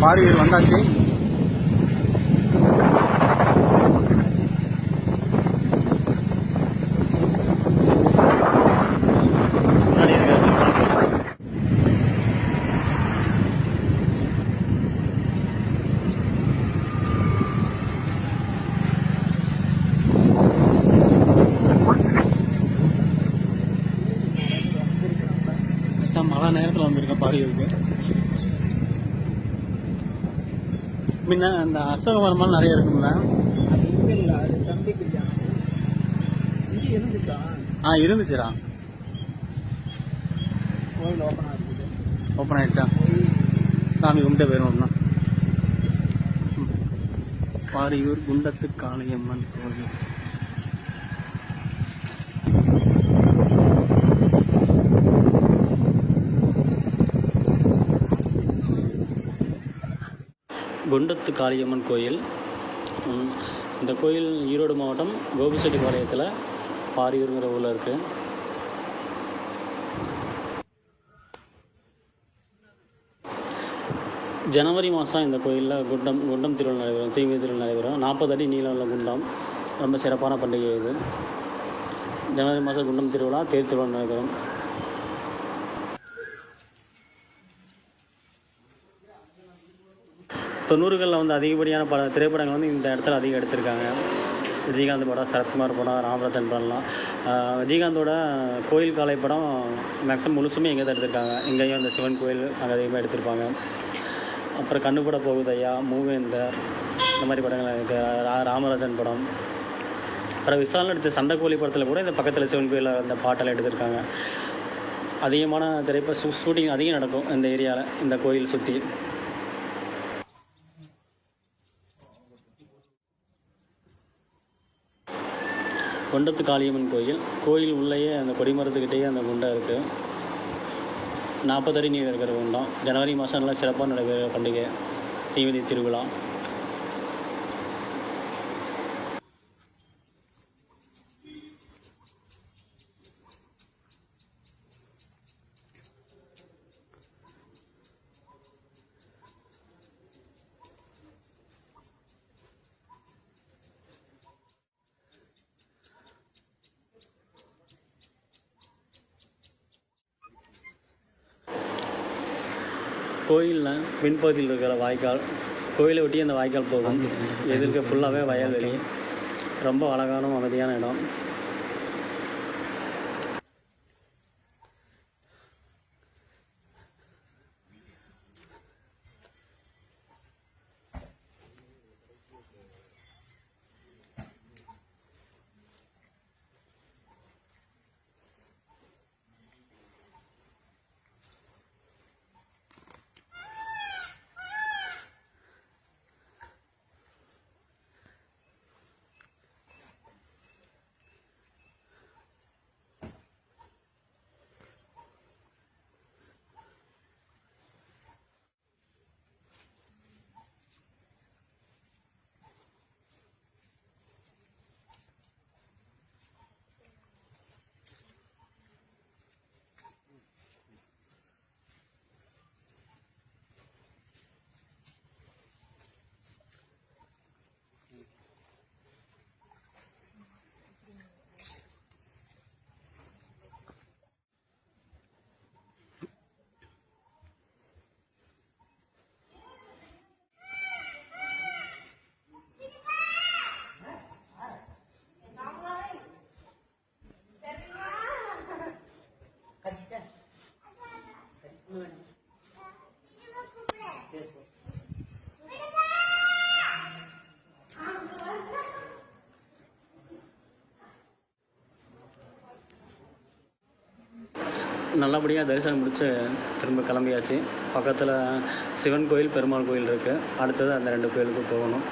பாரியூர் வந்தாச்சு. மழை நேரத்தில் வந்திருக்கேன் பாரியூருக்கு முன்ன அந்த அசோக மரமெல்லாம் நிறைய இருக்கும்ல? அது அது தம்பிக்கு இருந்துச்சா ஆ இருந்துச்சுடா. கோயில் ஓப்பன் இருக்குது ஓப்பன் ஆயிடுச்சா? சாமி கும்பிட்டு போயிடணும்னா பாரியூர் குண்டத்து காளியம்மன் கோவில் குண்டத்து காளியம்மன் கோயில் இந்த கோயில் ஈரோடு மாவட்டம் கோபிச்செட்டிப்பாளையத்தில் பாரியூருங்கிற ஊரில் இருக்குது ஜனவரி மாதம் இந்த கோயிலில் குண்டம் குண்டம் திருவிழா நடைபெறும் தீமை திருவிழா நடைபெறும். நாற்பது அடி நீளம் உள்ள குண்டம். ரொம்ப சிறப்பான பண்டிகை இது. ஜனவரி மாதம் குண்டம் திருவிழா தேர் திருவிழா நடைபெறும். தொண்ணூறுகளில் வந்து அதிகப்படியான பல திரைப்படங்கள் வந்து இந்த இடத்துல அதிகம் எடுத்திருக்காங்க. விஜயகாந்த் படம் சரத்குமார் படம் ராமரத்தன் படம்லாம். விஜயகாந்தோட கோயில் காலை படம் மேக்ஸிமம் முழுசுமே எங்கே தான் எடுத்திருக்காங்க. இங்கேயும் அந்த சிவன் கோயில் அங்கே அதிகமாக எடுத்திருப்பாங்க. அப்புறம் கண்ணு போகுதையா மூவேந்தர் இந்த மாதிரி படங்கள் இருக்குது ரா- ராமராஜன் படம். அப்புறம் விசால் நடித்த சண்டைக்கோழி படத்தில் கூட இந்த பக்கத்தில் சிவன் கோயிலில் அந்த பாட்டெல்லாம் எடுத்திருக்காங்க. அதிகமான திரைப்பட ஷூட்டிங் அதிகம் நடக்கும் இந்த ஏரியாவில் இந்த கோயில் சுற்றி குண்டத்து காளியம்மன் கோயில். கோயில் உள்ளேயே அந்த கொடிமரத்துக்கிட்டேயே அந்த குண்டம் இருக்குது நாற்பது அடி நீர் இருக்கிற குண்டம். ஜனவரி மாதம் நல்லா சிறப்பாக நடைபெற பண்டிகை தீமிதி திருவிழா. கோயிலில் பின்பகுதியில் இருக்கிற வாய்க்கால் கோயிலை ஒட்டி அந்த வாய்க்கால் போகும். எதிர்க்க ஃபுல்லாகவே வயல்வெளி. ரொம்ப அழகான அமைதியான இடம். நல்லபடியாக தரிசனம் முடித்து திரும்ப கிளம்பியாச்சு. பக்கத்தில் சிவன் கோயில் பெருமாள் கோயில் இருக்குது அடுத்தது அந்த ரெண்டு கோயிலுக்கு போகணும்.